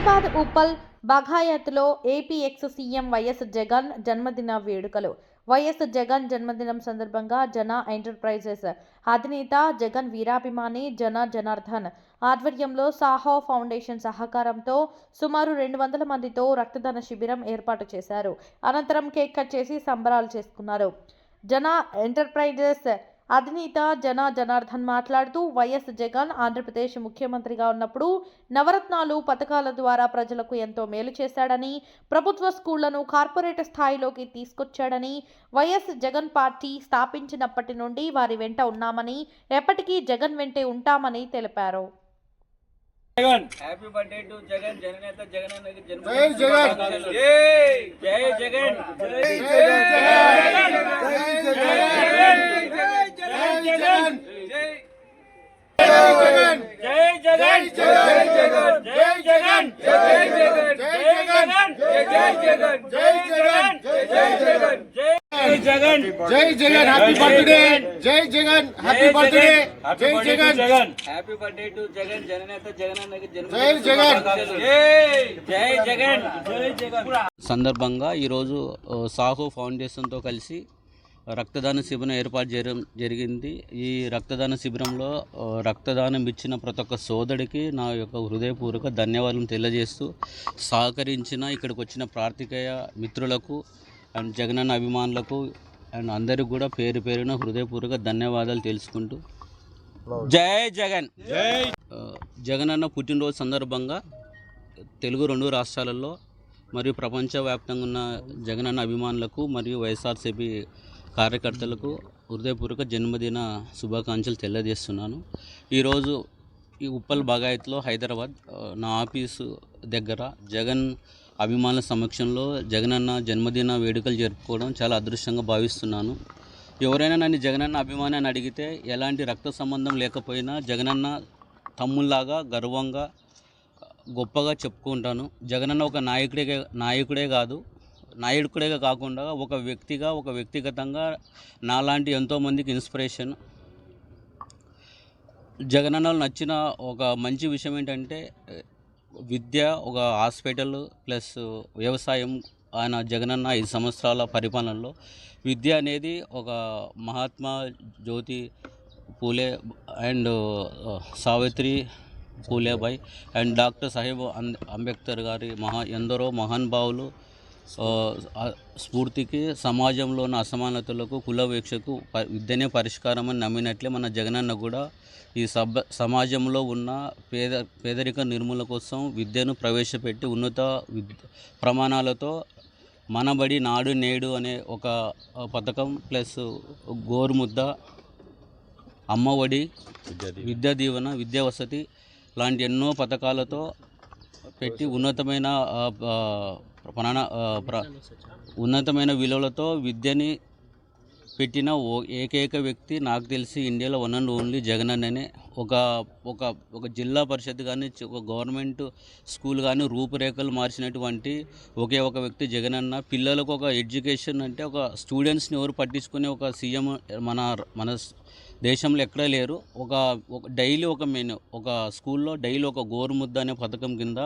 Hyderabad Uppal బఘాయత్లో AP ex CM YS Jagan జన్మదిన వేడుకలు. YS Jagan జన్మదినం సందర్భంగా జన ఎంటర్ప్రైజెస్. అధినేత జగన్ వీరాభిమాని జన జనార్దన్ ఆధ్వర్యంలో సాహో ఫౌండేషన్ సహకారంతో సుమారు రెండు వందల మందితో రక్తదాన శిబిరం ఏర్పాటు చేశారు. అనంతరం కేక్ కట్ చేసి సంబరాలు చేసుకున్నారు. జన ఎంటర్ప్రైజెస్ అధినేత జన జనార్దన్ మాట్లాడుతూ వైఎస్ జగన్ ఆంధ్రప్రదేశ్ ముఖ్యమంత్రిగా ఉన్నప్పుడు నవరత్నాలు పథకాల ద్వారా ప్రజలకు ఎంతో మేలు చేశాడని ప్రభుత్వ స్కూళ్ళను కార్పొరేట్ స్థాయిలోకి తీసుకొచ్చాడని వైఎస్ జగన్ పార్టీ స్థాపించినప్పటి నుండి వారి వెంట ఉన్నామని ఎప్పటికీ జగన్ వెంటే ఉంటామని తెలిపారు. Jagan! Happy birthday to Jagan. జననేత జగన్ జై జగన్. జై జగన్. జై జగన్. జై జగన్. జై జగన్ జై జగన్. జై జగన్ జై జగన్. జై జగన్ జై జగన్. జై జగన్. జై జగన్ జై జగన్. జై జగన్ హ్యాపీ బర్త్డే జై జగన్ హ్యాపీ బర్త్డే జై Jagan. Jagan. Happy birthday to Jagan జననేత జగన్ అన్నకి జన్మ జై జగన్. జై జగన్. జై జగన్. సందర్భంగా ఈరోజు సాహో ఫౌండేషన్తో కలిసి రక్తదాన శిబిరం ఏర్పాటు చేయడం జరిగింది. ఈ రక్తదాన శిబిరంలో రక్తదానం ఇచ్చిన ప్రతి ఒక్క సోదరుడికి నా యొక్క హృదయపూర్వక ధన్యవాదాలు తెలియజేస్తూ సహకరించిన ఇక్కడికి వచ్చిన ప్రార్థికేయ మిత్రులకు అండ్ జగనన్న అభిమానులకు అండ్ అందరికి కూడా పేరు పేరున హృదయపూర్వక ధన్యవాదాలు తెలుసుకుంటూ. జై జగన్. ఆ, జగనన్న పుట్టినరోజు సందర్భంగా తెలుగు రెండు రాష్ట్రాలలో మరియు ప్రపంచవ్యాప్తంగా ఉన్న జగనన్న అభిమానులకు మరియు వైఎస్ఆర్సీపీ కార్యకర్తలకు హృదయపూర్వక జన్మదిన శుభాకాంక్షలు తెలియజేస్తున్నాను. ఈరోజు ఈ ఉప్పల్ బగాయత్లో హైదరాబాద్ నా ఆఫీసు దగ్గర జగన్ అభిమానుల సమక్షంలో జగనన్న జన్మదిన వేడుకలు జరుపుకోవడం చాలా అదృష్టంగా భావిస్తున్నాను. ఎవరైనా నన్ను జగనన్న అభిమాని అని అడిగితే ఎలాంటి రక్త సంబంధం లేకపోయినా జగనన్న తమ్ముల్లాగా గర్వంగా గొప్పగా చెప్పుకుంటాను. జగనన్న ఒక నాయకుడే నాయకుడే కాదు నాయకుడే కాకుండా ఒక వ్యక్తిగా ఒక వ్యక్తిగతంగా నాలాంటి ఎంతోమందికి ఇన్స్పిరేషన్. జగనన్నలు నచ్చిన ఒక మంచి విషయం ఏంటంటే విద్య ఒక హాస్పిటల్ ప్లస్ వ్యవసాయం ఆయన జగనన్న ఐదు సంవత్సరాల పరిపాలనలో విద్య అనేది ఒక Mahatma Jyoti Phule and Savitri Phulebai and doctor Saheb Ambedkar గారి మహా ఎందరో మహానుభావులు స్ఫూర్తికి సమాజంలో ఉన్న అసమానతలకు కుల వీక్షకు ప- విద్యనే పరిష్కారం అని నమ్మినట్లే మన జగనన్న కూడా ఈ సభ సమాజంలో ఉన్న పేద పేదరిక నిర్మూలన కోసం విద్యను ప్రవేశపెట్టి ఉన్నత ప్రమాణాలతో మనబడి నాడు నేడు అనే ఒక పథకం ప్లస్ గోరుముద్ద అమ్మఒడి విద్యా దీవెన విద్యా వసతి లాంటి ఎన్నో పథకాలతో పెట్టి ఉన్నతమైన ఆ, ప్రాణ ప్ర- ఉన్నతమైన విలువలతో విద్యని పెట్టిన ఓ ఏకైక వ్యక్తి నాకు తెలిసి ఇండియాలో వన్ అండ్ ఓన్లీ జగన్ అనే ఒక ఒక ఒక జిల్లా పరిషత్ కానీ ఒక గవర్నమెంట్ స్కూల్ కానీ రూపురేఖలు మార్చినటువంటి ఒకే ఒక వ్యక్తి జగన్ అన్న. పిల్లలకు ఒక ఎడ్యుకేషన్ అంటే ఒక స్టూడెంట్స్ని ఎవరు పట్టించుకునే ఒక సీఎం మన మన దేశంలో ఎక్కడా లేరు. ఒక ఒక డైలీ ఒక మెను ఒక స్కూల్లో డైలీ ఒక గోరుముద్ద అనే పథకం కింద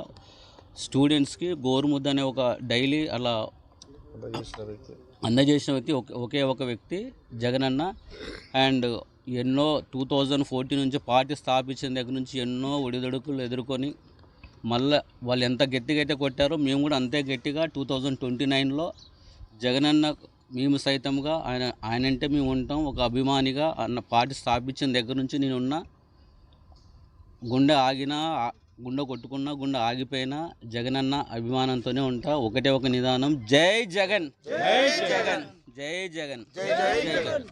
స్టూడెంట్స్కి గోరుముద్ద అనే ఒక డైలీ అలా అందజేసిన వ్యక్తి. ఒకే- ఒకే ఒక వ్యక్తి జగనన్న అండ్ ఎన్నో టూ థౌజండ్ ఫోర్టీన్ నుంచి పార్టీ స్థాపించిన దగ్గర నుంచి ఎన్నో ఒడిదొడుకులు ఎదుర్కొని మళ్ళీ వాళ్ళు ఎంత గట్టిగా అయితే కొట్టారో మేము కూడా అంతే గట్టిగా టూ థౌజండ్ ట్వంటీ నైన్లో జగనన్న మేము సైతంగా ఆయన ఆయన అంటే మేము ఉంటాం. ఒక అభిమానిగా అన్న పార్టీ స్థాపించిన దగ్గర నుంచి నేను ఉన్నా గుండె ఆగినా గుండె కొట్టుకున్నా గుండె ఆగిపోయినా జగనన్న అభిమానంతోనే ఉంటా. ఒకటే ఒక నిదానం. జై జగన్! జై జగన్! జై జగన్! జై జగన్!